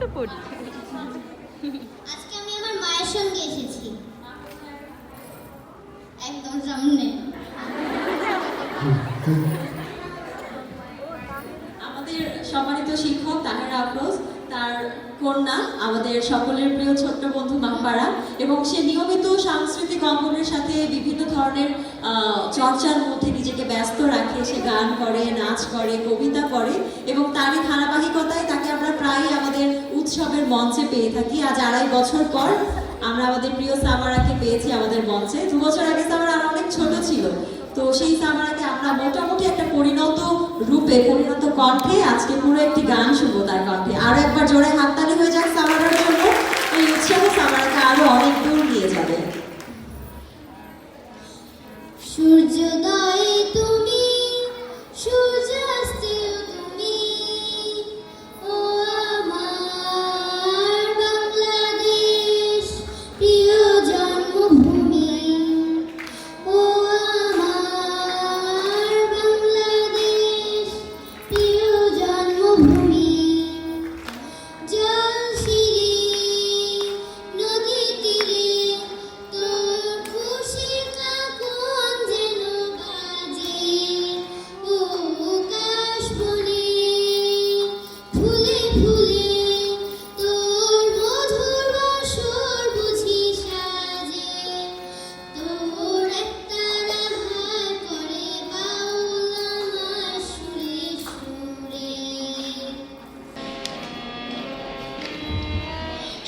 তো পড়ি আজকে আমি আমার মায়ের সঙ্গে এসেছি। একদম সামনে। আমাদের সম্মানিত শিক্ষক তাহার আফরোজ তার কন্যা আমাদের সকলের প্রিয় ছোট্ট বন্ধু মাম্পারা এবং সে নিয়মিত সাংস্কৃতিক অঙ্গনের সাথে বিভিন্ন ধরনের চর্চার মধ্যে নিজেকে ব্যস্ত রাখে। সে গান করে নাচ করে কবিতা করে এবং তারই ধারাবাহিকতায় তাকে আমরা প্রায়ই উৎসবের মঞ্চে পেয়ে থাকি। আজ আড়াই বছর পর আমরা আমাদের প্রিয় সামারাকে পেয়েছি আমাদের মঞ্চে। দু বছর আগে সামারা আরও অনেক ছোট ছিল। তো সেই সামারাকে আমরা মোটামুটি একটা পরিণত রূপে, পরিণত কণ্ঠে আজকে পুরো একটি গান শুনব তার কণ্ঠে। আরও একবার জোরে হাততালি হয়ে যাক সামারার জন্য। এই উৎসব সামারাকে আরও অনেক দূর নিয়ে যাবে। সূর্যোদয়ে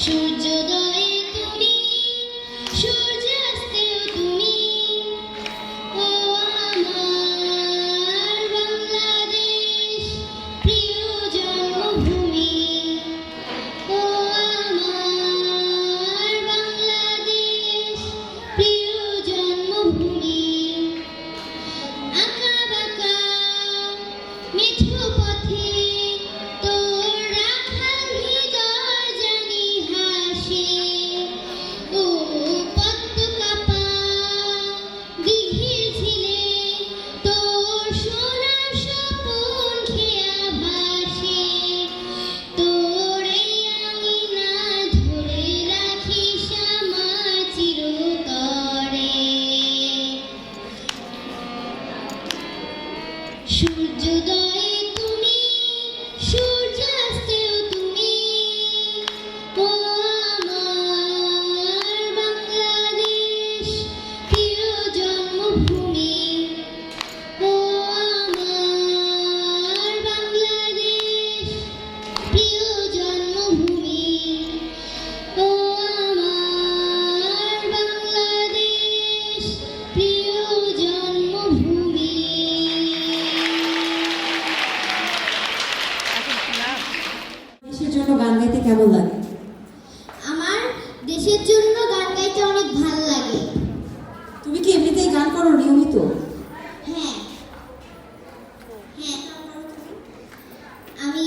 সূর্যোদয়ে তুমি জন্য গান গাইতে কেমন লাগে? আমার দেশের জন্য গান গাইতে অনেক ভালো লাগে। তুমি কি এমনিতেই গান করো নিয়মিত? হ্যাঁ। হ্যাঁ আমি